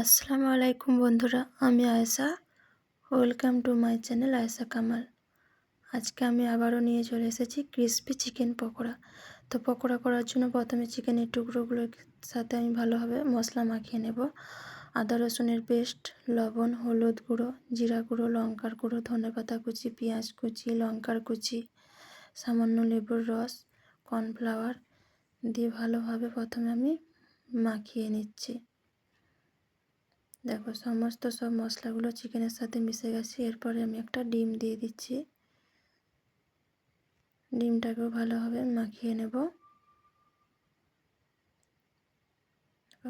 আসসালামু আলাইকুম বন্ধুরা, আমি Ayesha. Welcome to my channel Ayesha Kamal. আজকে আমি আবারও নিয়ে চলে এসেছি ক্রিসপি চিকেন পকোড়া। তো পকোড়া করার জন্য প্রথমে চিকেনের টুকরোগুলোর সাথে আমি ভালোভাবে মশলা মাখিয়ে নেব। আদা, রসুনের পেস্ট, লবণ, হলুদ গুঁড়ো, জিরা গুঁড়ো, লঙ্কার গুঁড়ো, ধনে পাতা কুচি, পেঁয়াজ কুচি, লঙ্কার কুচি, সামান্য লেবুর রস কর্নফ্লাওয়ার দিয়ে ভালোভাবে প্রথমে আমি মাখিয়ে নিচ্ছি। দেখো, সমস্ত সব মশলাগুলো চিকেনের সাথে মিশে গেছে। এরপরে আমি একটা ডিম দিয়ে দিচ্ছি। ডিমটাকেও ভালোভাবে মাখিয়ে নেব।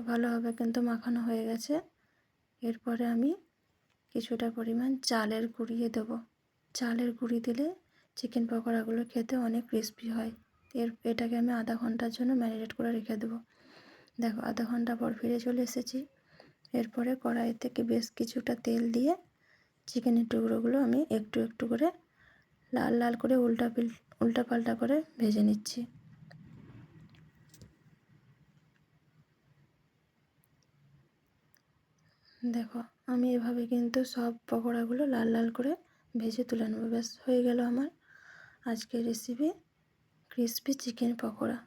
ভালোভাবে কিন্তু মাখানো হয়ে গেছে। এরপরে আমি কিছুটা পরিমাণ চালের গুঁড়িয়ে দেব। চালের গুঁড়ি দিলে চিকেন পকোড়াগুলো খেতে অনেক ক্রিস্পি হয়। এর, এটাকে আমি আধা ঘণ্টার জন্য ম্যারিনেট করে রেখে দেবো। দেখো, আধা ঘণ্টা পর ফিরে চলে এসেছি। এরপরে কড়াই থেকে বেশ কিছুটা তেল দিয়ে চিকেনের টুকরোগুলো আমি একটু একটু করে লাল লাল করে উল্টা উল্টা পাল্টা করে ভেজে নিচ্ছি। দেখো, আমি এভাবে কিন্তু সব পকোড়াগুলো লাল লাল করে ভেজে তুলে নেব। ব্যাস, হয়ে গেল আমার আজকের রেসিপি ক্রিসপি চিকেন পকোড়া।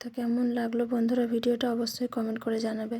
তো কেমন লাগল বন্ধুরা ভিডিওটা অবশ্যই কমেন্ট করে জানাবে।